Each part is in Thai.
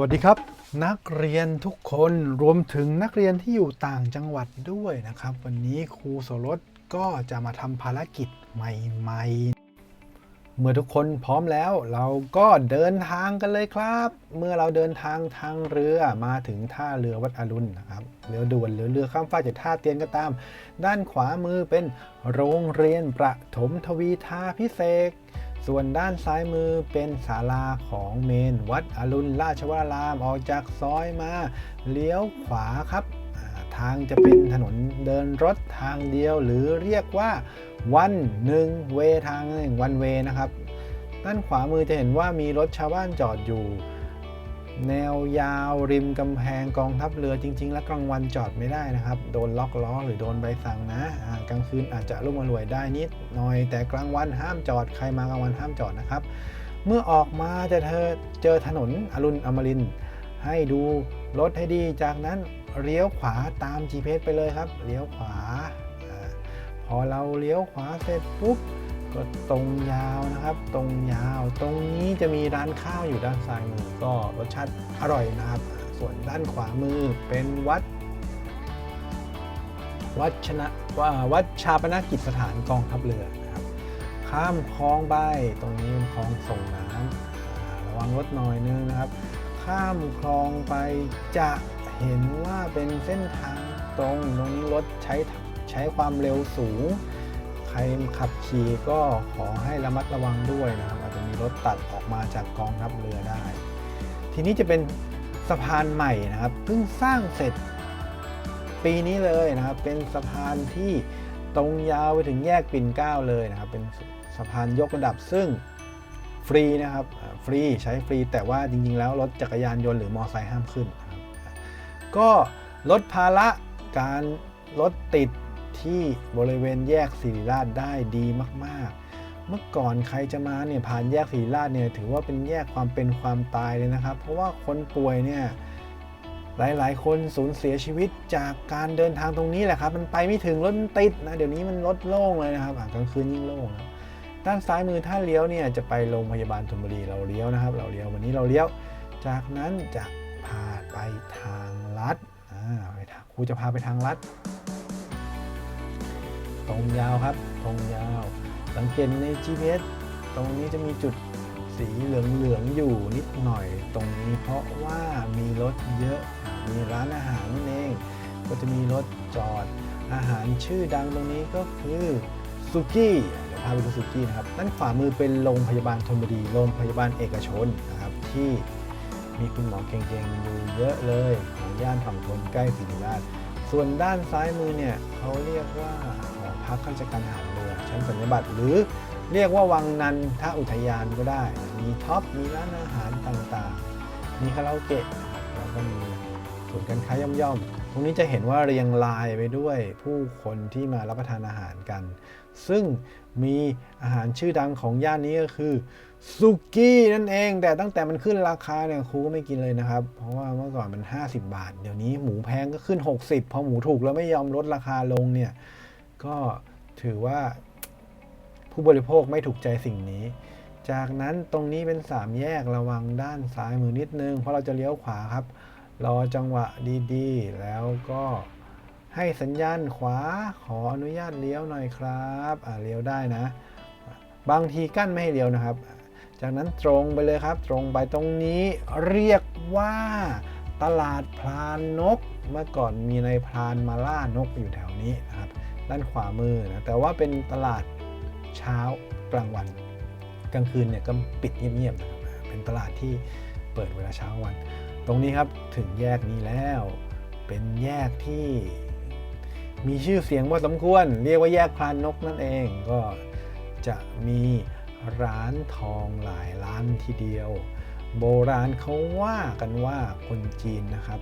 วัสดีครับ นักเรียนทุกคนรวมถึงนักเรียนที่อยู่ต่างจังหวัดด้วยนะครับ วันนี้ครูโสรสก็จะมาทำภารกิจใหม่ๆ เมื่อทุกคนพร้อมแล้ว เราก็เดินทางกันเลยครับ เมื่อเราเดินทางทางเรือมาถึงท่าเรือวัดอรุณนะครับเรือด่วนหรือเรือข้ามฟากจากท่าเตียนก็ตาม ด้านขวามือเป็นโรงเรียนประถมทวีทาพิเศษ ส่วนด้านซ้ายมือเป็นศาลาของเมน วัดอรุณราชวรารามออกจากซอยมาเลี้ยวขวาครับทางจะเป็นถนนเดินรถทางเดียว หรือเรียกว่าวันหนึ่งเวทางหนึ่งวันเวนะครับ ด้านขวามือจะเห็นว่ามีรถชาวบ้านจอดอยู่ แนวยาวริมกำแพงกองทัพเรือจริง ๆ แล้วกลางวันจอดไม่ได้นะครับ โดนล็อกล้อหรือโดนใบสั่งนะกลางคืนอาจจะรุ่มอรวยได้นิดหน่อยแต่กลางวันห้ามจอดใครมากลางวันห้ามจอดนะครับ เมื่อออกมาจะเธอเจอถนนอรุณอมรินให้ดูรถให้ดีจากนั้นเลี้ยวขวาตาม GPS ไปเลยครับเลี้ยวขวาอาพอเราเลี้ยวขวาเสร็จปุ๊บ ก็ตรงยาวนะครับ ตรงยาว ตรงนี้จะมีร้านข้าวอยู่ด้านซ้ายมือก็รสชาติอร่อยนะครับ ส่วนด้านขวามือเป็นวัด วัดชนะว่าวัดชาปนกิจสถานกองทัพเรือนะครับ ข้ามคลองไปตรงนี้เป็นคลองส่งน้ำระวังรถหน่อยนึงนะครับ ข้ามคลองไปจะเห็นว่าเป็นเส้นทางตรงตรงนี้รถใช้ใช้ความเร็วสูง ครขับขี่ก็ขอให้ระมัดระวังด้วยนะครับอาจจะมีรถตัดออกมาจากกองทัพเรือได้ ทีนี้จะเป็นสะพานใหม่นะครับเพิ่งสร้างเสร็จปีนี้เลยนะครับ เป็นสะพานที่ตรงยาวไปถึงแยกปิ่นเกล้าเลยนะครับ เป็นสะพานยกระดับซึ่งฟรีนะครับฟรีใช้ฟรี แต่ว่าจริงๆ แล้วรถจักรยานยนต์หรือมอเตอร์ไซค์ห้ามขึ้นนะครับก็ลดภาระการรถติด ที่บริเวณแยกศิริราชได้ดีมาก ๆ เมื่อก่อนใครจะมาเนี่ยผ่านแยกศิริราชเนี่ยถือว่าเป็นแยกความเป็นความตายเลยนะครับ เพราะว่าคนป่วยเนี่ยหลาย ๆ คนสูญเสียชีวิตจากการเดินทางตรงนี้แหละครับ มันไปไม่ถึงรถติดนะเดี๋ยวนี้มันรถโล่งเลยนะครับกลางคืนยิ่งโล่งนะด้านซ้ายมือถ้าเลี้ยวเนี่ยจะไปโรงพยาบาลธนบุรีเราเลี้ยวนะครับ เราเลี้ยววันนี้เราเลี้ยว จากนั้นจะพาไปทางลัดอ่าไปทางครูจะพาไปทางลัด ตรงยาวครับตรงยาว สังเกตใน GPS ตรงนี้จะมีจุดสีเหลืองๆอยู่นิดหน่อยตรงนี้ เพราะว่ามีรถเยอะมีร้านอาหารนั่นเอง ก็จะมีรถจอดอาหารชื่อดังตรงนี้ก็คือซุกี้เดี๋ยวพาไปดูซุกี้นะครับด้านขวามือเป็นโรงพยาบาลธนบุรีโรงพยาบาลเอกชนนะครับที่มีคุณหมอเก่งๆอยู่เยอะเลยของย่านฝั่งทนใกล้ศรีราชส่วนด้านซ้ายมือเนี่ยเขาเรียกว่าหอ พักข้าราชการทหารเรือชั้นสัญญบัตรหรือเรียกว่าวังนันทอุทยานก็ได้ มีท็อป มีร้านอาหารต่างๆ มีคาราโอเกะแล้วก็มีศูนย์การค้าย่อมๆ ตรงนี้จะเห็นว่าเรียงรายไปด้วยผู้คนที่มารับประทานอาหารกัน ซึ่งมีอาหารชื่อดังของย่านนี้ก็คือซุกี้นั่นเอง แต่ตั้งแต่มันขึ้นราคาเนี่ยครูก็ไม่กินเลยนะครับ เพราะว่าเมื่อก่อนมัน 50 บาท เดี๋ยวนี้หมูแพงก็ขึ้น 60 พอหมูถูกแล้วไม่ยอมลดราคาลงเนี่ย ก็ถือว่าผู้บริโภคไม่ถูกใจสิ่งนี้ จากนั้นตรงนี้เป็น3แยกระวังด้านซ้ายมือนิดนึง เพราะเราจะเลี้ยวขวาครับ รอจังหวะดีๆ แล้วก็ให้สัญญาณขวาขออนุญาตเลี้ยวหน่อยครับอ่าเลี้ยวได้นะ บางทีกั้นไม่ให้เลี้ยวนะครับ จากนั้นตรงไปเลยครับ ตรงไปตรงนี้เรียกว่าตลาดพลานนก เมื่อก่อนมีในายพรานมาล่านกอยู่แถวนี้นะครับ ด้านขวามือนะแต่ว่าเป็นตลาดเช้ากลางวัน กลางคืนเนี่ยก็ปิดเงียบๆนะครับเป็นตลาดที่เปิดเวลาเช้าวัน ตรงนี้ครับถึงแยกนี้แล้วเป็นแยกที่มีชื่อเสียงพอสมควร เรียกว่าแยกพลานนกนั่นเองก็จะมีร้านทองหลายร้านทีเดียว โบราณเขาว่ากันว่าคนจีนนะครับ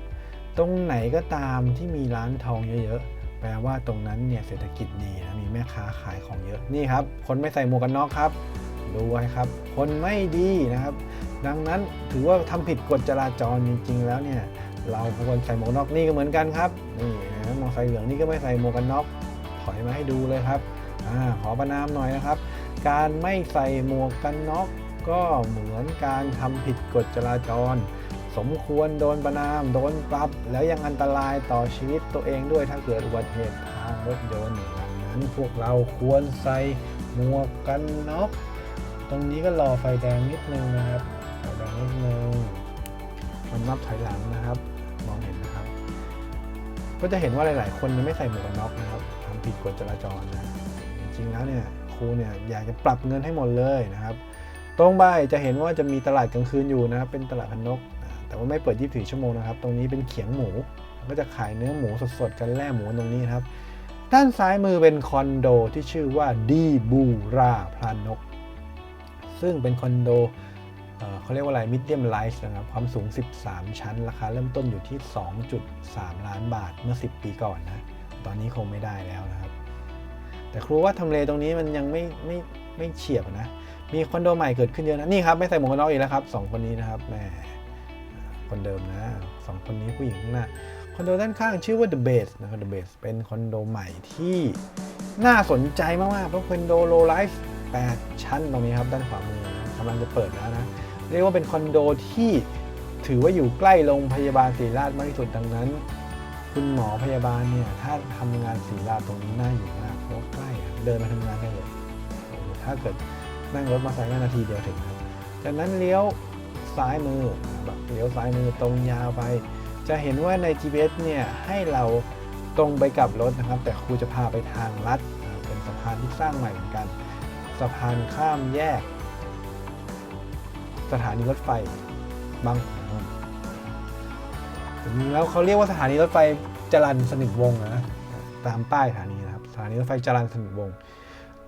ตรงไหนก็ตามที่มีร้านทองเยอะๆ แปลว่าตรงนั้นเนี่ยเศรษฐกิจดีนะมีแม่ค้าขายของเยอะนี่ครับ คนไม่ใส่หมวกกันน็อกครับดูไว้ครับ คนไม่ดีนะครับ ดังนั้นถือว่าทำผิดกฎจราจรจริง ๆ แล้วเนี่ยเราควรใส่หมวกกันน็อกนี่ก็เหมือนกันครับนี่นะมอเตอร์ไซค์เหลืองนี่ก็ไม่ใส่หมวกกันน็อกถอยมาให้ดูเลยครับอาขอประนามหน่อยนะครับ การไม่ใส่หมวกกันน็อกก็เหมือนการทำผิดกฎจราจร สมควรโดนประนาม โดนปรับ แล้วยังอันตรายต่อชีวิตตัวเองด้วยถ้าเกิดอุบัติเหตุทางรถยนต์ดังนั้นพวกเราควรใส่หมวกกันน็อกตรงนี้ก็รอไฟแดงนิดนึงนะครับไฟแดงนิดนึงมันนับถอยหลังนะครับ มองเห็นนะครับ ก็จะเห็นว่าหลาย ๆ คนยังไม่ใส่หมวกกันน็อกนะครับทำผิดกฎจราจรนะจริง ๆ แล้วเนี่ยครูเนี่ยอยากจะปรับเงินให้หมดเลยนะครับ ตรงไปจะเห็นว่าจะมีตลาดกลางคืนอยู่นะครับเป็นตลาดพันนก แต่ว่าไม่เปิด 24 ชั่วโมงนะครับ ตรงนี้เป็นเขียงหมู ก็จะขายเนื้อหมูสดๆ กันแล่หมูตรงนี้ครับ ด้านซ้ายมือเป็นคอนโดที่ชื่อว่าดีบูราพลานก ซึ่งเป็นคอนโดเเขาเรียกว่าอะไรมิดเดียมไลท์นะครับ ความสูง 13 ชั้น ราคาเริ่มต้นอยู่ที่ 2.3 ล้านบาทเมื่อ 10 ปีก่อนนะ ตอนนี้คงไม่ได้แล้วนะครับ แต่ครูว่าทำเลตรงนี้มันยังไม่ไม่ไม่เฉียบนะ มีคอนโดใหม่เกิดขึ้นเยอะนะ นี่ครับ ไม่ใส่หมวกกันน็อกอีกแล้วครับสองคนนี้นะครับแหม คนเดิมนะสองคนนี้ผู้หญิงข้างหน้าคอนโดด้านข้างชื่อว่า The Base นะครับ The Base เป็นคอนโดใหม่ที่น่าสนใจมากๆเพราะคอนโดโลไลฟ์8ชั้นตรงนี้ครับ ด้านขวามือกำลังจะเปิดแล้วนะ เรียกว่าเป็นคอนโดที่ถือว่าอยู่ใกล้โรงพยาบาลศรีราชมากที่สุดดังนั้น คุณหมอพยาบาลเนี่ย ถ้าทำงานศรีราชตรงนี้น่าอยู่มากเพราะใกล้เดินมาทำงานได้เลย ถ้าเกิดนั่งรถมาสักนาทีเดียวถึงครับจากนั้นเลี้ยวซ้ายมือ แบบเลี้ยวซ้ายมือตรงยาวไป จะเห็นว่าใน GPS เนี่ยให้เราตรงไปกับรถนะครับ แต่ครูจะพาไปทางลัดเป็นสะพานที่สร้างใหม่เหมือนกัน สะพานข้ามแยก สถานีรถไฟบางขุนนนท์จริงแล้วเขาเรียกว่าสถานีรถไฟจรัญสนิทวงศ์นะตามป้ายสถานีนะครับสถานีรถไฟจรัญสนิทวงศ์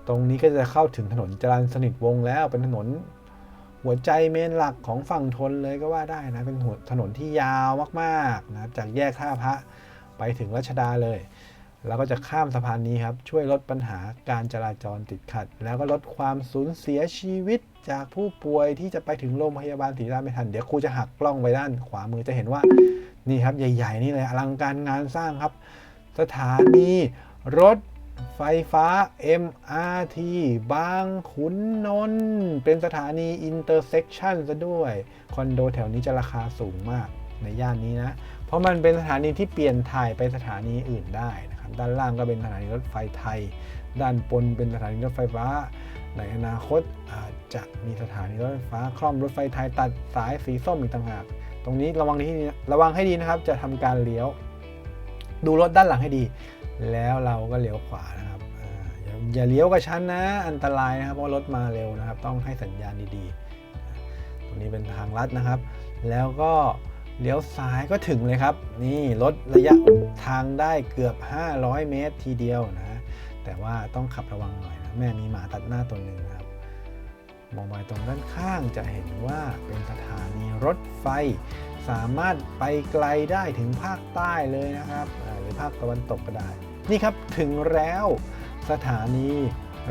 ตรงนี้ก็จะเข้าถึงถนนจรัญสนิทวงศ์แล้วเป็นถนน หัวใจเมนหลักของฝั่งทนเลยก็ว่าได้นะ เป็นถนนที่ยาวมากๆนะครับจากแยกท่าพระไปถึงรัชดาเลย แล้วก็จะข้ามสะพานนี้ครับ ช่วยลดปัญหาการจราจรติดขัด แล้วก็ลดความสูญเสียชีวิตจากผู้ป่วยที่จะไปถึงโรงพยาบาลศรีราชไม่ทัน เดี๋ยวครูจะหักกล้องไปด้านขวามือจะเห็นว่านี่ครับใหญ่ ๆ นี่เลยอลังการงานสร้างครับ สถานีรถ ไฟฟ้า MRT บางขุนนนท์เป็นสถานีอินเตอร์เซ็กชันซะด้วย คอนโดแถวนี้จะราคาสูงมากในย่านนี้นะ เพราะมันเป็นสถานีที่เปลี่ยนถ่ายไปสถานีอื่นได้นะครับ ด้านล่างก็เป็นสถานีรถไฟไทย ด้านบนเป็นสถานีรถไฟฟ้า ในอนาคตอาจจะมีสถานีรถไฟฟ้าคล่อมรถไฟไทยตัดสายสีส้มอีกต่างหาก ตรงนี้ระวังที่ระวังให้ดีนะครับ จะทำการเลี้ยว ดูรถด้านหลังให้ดี แล้วเราก็เลี้ยวขวานะครับอย่าเลี้ยวกับชั้นนะ อันตรายนะครับ เพราะรถมาเร็วนะครับ ต้องให้สัญญาณดีๆ ตรงนี้เป็นทางลัดนะครับ แล้วก็เลี้ยวซ้ายก็ถึงเลยครับ นี่ลดระยะทางได้เกือบ 500 เมตรทีเดียวนะ แต่ว่าต้องขับระวังหน่อยนะ แม่มีหมาตัดหน้าตัวหนึ่งนะครับ มองไปตรงด้านข้างจะเห็นว่าเป็นสถานีรถไฟ สามารถไปไกลได้ถึงภาคใต้เลยนะครับ ภาคตะวันตกก็ได้ นี่ครับถึงแล้วสถานี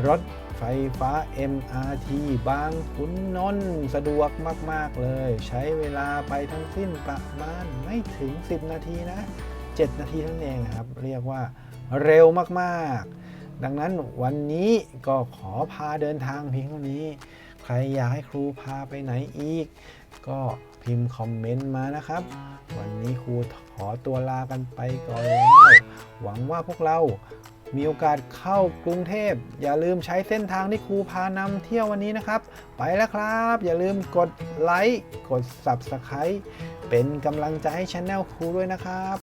รถไฟฟ้า MRT บางขุนนนท์สะดวกมาก ๆ เลย ใช้เวลาไปทั้งสิ้นประมาณไม่ถึง 10 นาทีนะ 7 นาทีเท่านั้นเองครับ เรียกว่าเร็วมาก ๆ ดังนั้นวันนี้ก็ขอพาเดินทางเพียงเท่านี้ ใครอยากให้ครูพาไปไหนอีก ก็ พิมพ์คอมเมนต์มานะครับ วันนี้ครูขอตัวลากันไปก่อนแล้วหวังว่าพวกเรามีโอกาสเข้ากรุงเทพ อย่าลืมใช้เส้นทางที่ครูพานำเที่ยววันนี้นะครับ ไปแล้วครับ อย่าลืมกดไลค์กด Subscribe เป็นกำลังใจให้ช anel ครูด้วยนะครับ